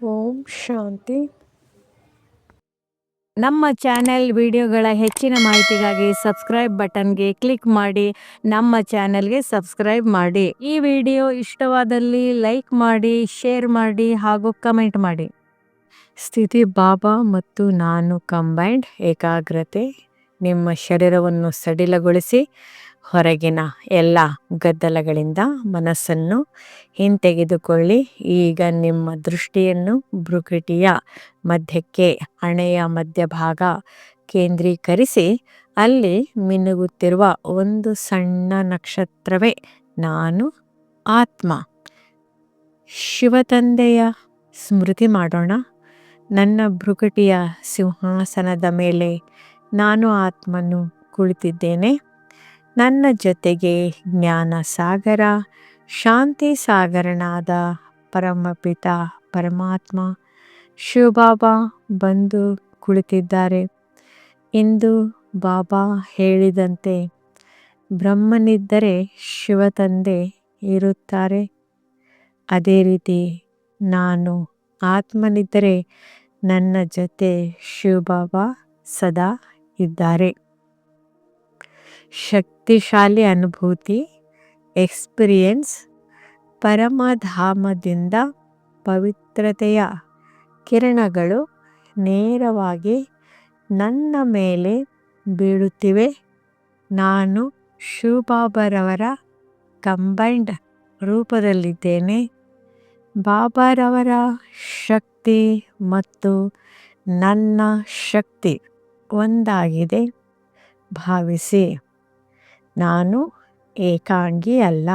ಓಂ ಶಾಂತಿ. ನಮ್ಮ ಚಾನೆಲ್ ವಿಡಿಯೋಗಳ ಹೆಚ್ಚಿನ ಮಾಹಿತಿಗಾಗಿ ಸಬ್ಸ್ಕ್ರೈಬ್ ಬಟನ್ಗೆ ಕ್ಲಿಕ್ ಮಾಡಿ ನಮ್ಮ ಚಾನೆಲ್ಗೆ ಸಬ್ಸ್ಕ್ರೈಬ್ ಮಾಡಿ. ಈ ವಿಡಿಯೋ ಇಷ್ಟವಾದಲ್ಲಿ ಲೈಕ್ ಮಾಡಿ ಶೇರ್ ಮಾಡಿ ಹಾಗೂ ಕಮೆಂಟ್ ಮಾಡಿ. ಸ್ಥಿತಿ ಬಾಬಾ ಮತ್ತು ನಾನು ಕಂಬೈಂಡ್ ಏಕಾಗ್ರತೆ ನಿಮ್ಮ ಶರೀರವನ್ನು ಸಡಿಲಗೊಳಿಸಿ ಹೊರಗಿನ ಎಲ್ಲ ಗದ್ದಲಗಳಿಂದ ಮನಸ್ಸನ್ನು ಹಿಂತೆಗೆದುಕೊಳ್ಳಿ. ಈಗ ನಿಮ್ಮ ದೃಷ್ಟಿಯನ್ನು ಭ್ರುಕುಟಿಯ ಮಧ್ಯಕ್ಕೆ, ಹಣೆಯ ಮಧ್ಯಭಾಗ ಕೇಂದ್ರೀಕರಿಸಿ, ಅಲ್ಲಿ ಮಿನುಗುತ್ತಿರುವ ಒಂದು ಸಣ್ಣ ನಕ್ಷತ್ರವೇ ನಾನು, ಆತ್ಮ. ಶಿವತಂದೆಯ ಸ್ಮೃತಿ ಮಾಡೋಣ. ನನ್ನ ಭ್ರುಕುಟಿಯ ಸಿಂಹಾಸನದ ಮೇಲೆ ನಾನು ಆತ್ಮನು ಕುಳಿತಿದ್ದೇನೆ. ನನ್ನ ಜೊತೆಗೆ ಜ್ಞಾನ ಸಾಗರ, ಶಾಂತಿ ಸಾಗರನಾದ ಪರಮಪಿತ ಪರಮಾತ್ಮ ಶಿವಬಾಬಾ ಬಂದು ಕುಳಿತಿದ್ದಾರೆ. ಇಂದು ಬಾಬಾ ಹೇಳಿದಂತೆ ಬ್ರಹ್ಮನಿದ್ದರೆ ಶಿವತಂದೆ ಇರುತ್ತಾರೆ. ಅದೇ ರೀತಿ ನಾನು ಆತ್ಮನಿದ್ದರೆ ನನ್ನ ಜೊತೆ ಶಿವಬಾಬಾ ಸದಾ ಇದ್ದಾರೆ. ಶಕ್ತಿಶಾಲಿ ಅನುಭೂತಿ, ಎಕ್ಸ್ಪೀರಿಯನ್ಸ್, ಪರಮಧಾಮದಿಂದ ಪವಿತ್ರತೆಯ ಕಿರಣಗಳು ನೇರವಾಗಿ ನನ್ನ ಮೇಲೆ ಬೀಳುತ್ತಿವೆ. ನಾನು ಶಿವಬಾಬರವರ ಕಂಬೈಂಡ್ ರೂಪದಲ್ಲಿದ್ದೇನೆ. ಬಾಬಾರವರ ಶಕ್ತಿ ಮತ್ತು ನನ್ನ ಶಕ್ತಿ ಒಂದಾಗಿದೆ. ಭಾವಿಸಿ. ನಾನು ಏಕಾಂಗಿ ಅಲ್ಲ.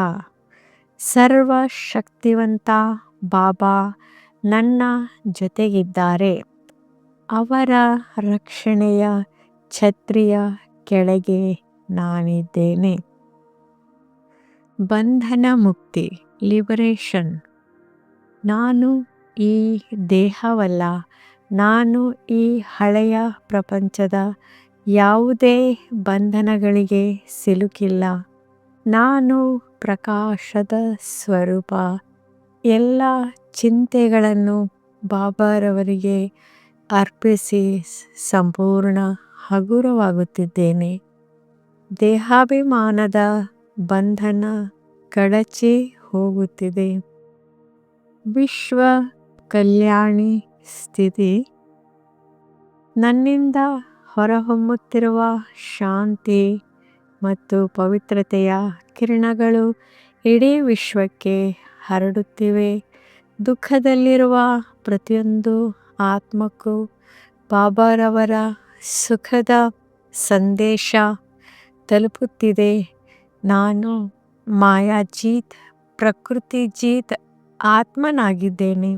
ಸರ್ವಶಕ್ತಿವಂತ ಬಾಬಾ ನನ್ನ ಜೊತೆಗಿದ್ದಾರೆ. ಅವರ ರಕ್ಷಣೆಯ ಛತ್ರಿಯ ಕೆಳಗೆ ನಾನಿದ್ದೇನೆ. ಬಂಧನ ಮುಕ್ತಿ, ಲಿಬರೇಷನ್. ನಾನು ಈ ದೇಹವಲ್ಲ, ನಾನು ಈ ಹಳೆಯ ಪ್ರಪಂಚದ ಯಾವುದೇ ಬಂಧನಗಳಿಗೆ ಸಿಲುಕಿಲ್ಲ. ನಾನು ಪ್ರಕಾಶದ ಸ್ವರೂಪ. ಎಲ್ಲ ಚಿಂತೆಗಳನ್ನು ಬಾಬಾರವರಿಗೆ ಅರ್ಪಿಸಿ ಸಂಪೂರ್ಣ ಹಗುರವಾಗುತ್ತಿದ್ದೇನೆ. ದೇಹಾಭಿಮಾನದ ಬಂಧನ ಕಳಚಿ ಹೋಗುತ್ತಿದೆ. ವಿಶ್ವ ಕಲ್ಯಾಣಿ ಸ್ಥಿತಿ ನನ್ನಿಂದ ಹೊರಹೊಮ್ಮುತ್ತಿರುವ ಶಾಂತಿ ಮತ್ತು ಪವಿತ್ರತೆಯ ಕಿರಣಗಳು ಇಡೀ ವಿಶ್ವಕ್ಕೆ ಹರಡುತ್ತಿವೆ. ದುಃಖದಲ್ಲಿರುವ ಪ್ರತಿಯೊಂದು ಆತ್ಮಕ್ಕೂ ಬಾಬಾರವರ ಸುಖದ ಸಂದೇಶ ತಲುಪುತ್ತಿದೆ. ನಾನು ಮಾಯಾಜೀತ್ ಪ್ರಕೃತಿ ಜೀತ್ ಆತ್ಮನಾಗಿದ್ದೇನೆ.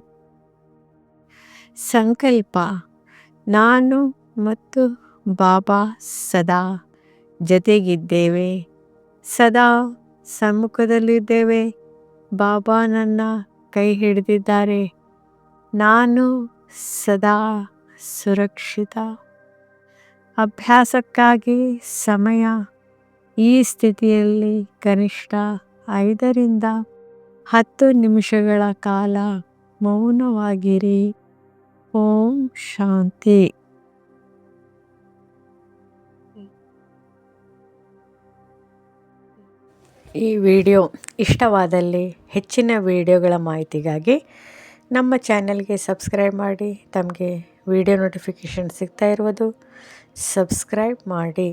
ಸಂಕಲ್ಪ, ನಾನು ಮತ್ತು ಬಾಬಾ ಸದಾ ಜತೆಗಿದ್ದೇವೆ. ಸದಾ ಸಮ್ಮುಖದಲ್ಲಿದ್ದೇವೆ. ಬಾಬಾ ನನ್ನ ಕೈ ಹಿಡಿದಿದ್ದಾರೆ. ನಾನು ಸದಾ ಸುರಕ್ಷಿತ. ಅಭ್ಯಾಸಕ್ಕಾಗಿ ಸಮಯ, ಈ ಸ್ಥಿತಿಯಲ್ಲಿ ಕನಿಷ್ಠ ಐದರಿಂದ ಹತ್ತು ನಿಮಿಷಗಳ ಕಾಲ ಮೌನವಾಗಿರಿ. ಓಂ ಶಾಂತಿ. ಈ ವಿಡಿಯೋ ಇಷ್ಟವಾದಲ್ಲಿ ಹೆಚ್ಚಿನ ವಿಡಿಯೋಗಳ ಮಾಹಿತಿಗಾಗಿ ನಮ್ಮ ಚಾನೆಲ್ಗೆ ಸಬ್ಸ್ಕ್ರೈಬ್ ಮಾಡಿ, ತಮಗೆ ವಿಡಿಯೋ ನೋಟಿಫಿಕೇಷನ್ ಸಿಗ್ತಾ ಇರುವುದು, ಸಬ್ಸ್ಕ್ರೈಬ್ ಮಾಡಿ.